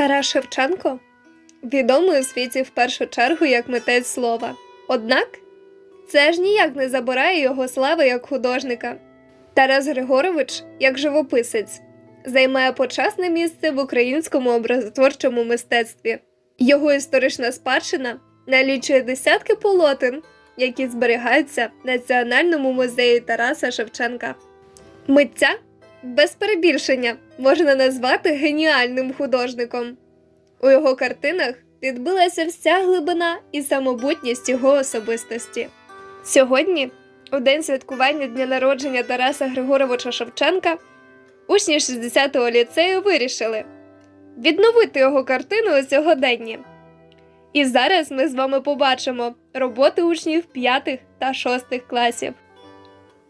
Тарас Шевченко відомий у світі в першу чергу як митець слова. Однак це ж ніяк не забирає його слави як художника. Тарас Григорович, як живописець, займає почесне місце в українському образотворчому мистецтві. Його історична спадщина налічує десятки полотен, які зберігаються в Національному музеї Тараса Шевченка. Митця без перебільшення можна назвати геніальним художником. У його картинах відбилася вся глибина і самобутність його особистості. Сьогодні, у день святкування дня народження Тараса Григоровича Шевченка, учні 60-го ліцею вирішили відновити його картину у сьогоденні. І зараз ми з вами побачимо роботи учнів 5 та 6 класів.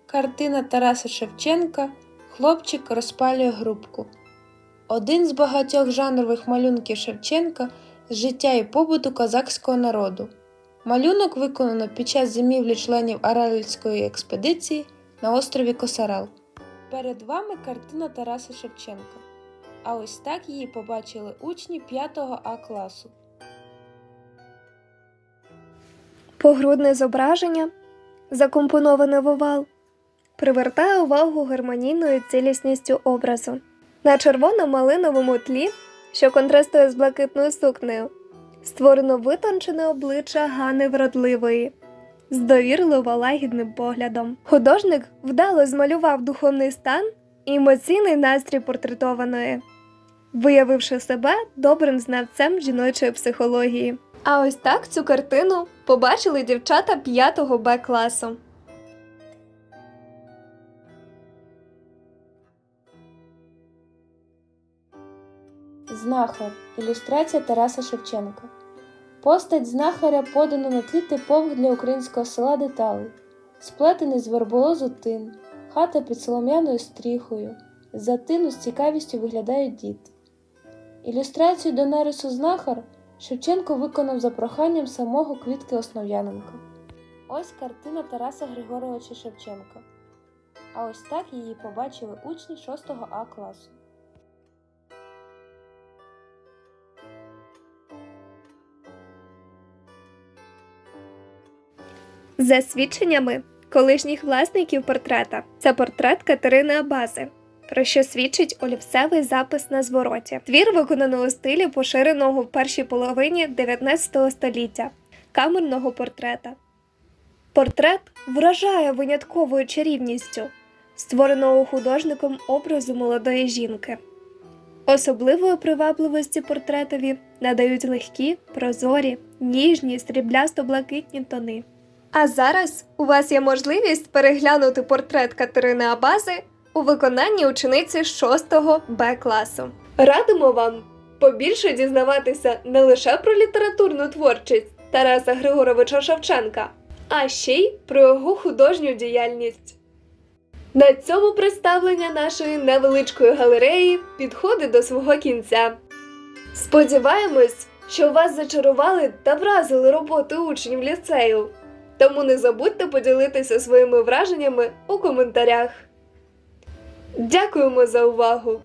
Картина Тараса Шевченка Хлопчик розпалює грубку. Один з багатьох жанрових малюнків Шевченка з життя і побуту козацького народу. Малюнок виконано під час зимівлі членів Аральської експедиції на острові Косарал. Перед вами картина Тараса Шевченка. А ось так її побачили учні 5 А класу. Погрудне зображення, закомпоноване в овал, привертає увагу гармонійною цілісністю образу. На червоно-малиновому тлі, що контрастує з блакитною сукнею, створено витончене обличчя Гани Вродливої з довірливо лагідним поглядом. Художник вдало змалював духовний стан і емоційний настрій портретованої, виявивши себе добрим знавцем жіночої психології. А ось так цю картину побачили дівчата 5 Б класу. Знахар. Ілюстрація Тараса Шевченка. Постать знахаря подано на тлі типових для українського села деталей. Сплетений з верболозу тин, хата під солом'яною стріхою. За тину з цікавістю виглядають діти. Ілюстрацію до нарису знахар Шевченко виконав за проханням самого Квітки Основ'яненка. Ось картина Тараса Григоровича Шевченка. А ось так її побачили учні 6 А класу. За свідченнями колишніх власників портрета, це портрет Катерини Абази, про що свідчить олівцевий запис на звороті. Твір виконано у стилі поширеного в першій половині 19 століття камерного портрета. Портрет вражає винятковою чарівністю, створеного художником образу молодої жінки. Особливої привабливості портретові надають легкі, прозорі, ніжні, сріблясто-блакитні тони. А зараз у вас є можливість переглянути портрет Катерини Абази у виконанні учениці 6 Б класу. Радимо вам побільше дізнаватися не лише про літературну творчість Тараса Григоровича Шевченка, а ще й про його художню діяльність. На цьому представлення нашої невеличкої галереї підходить до свого кінця. Сподіваємось, що вас зачарували та вразили роботи учнів ліцею. Тому не забудьте поділитися своїми враженнями у коментарях. Дякуємо за увагу!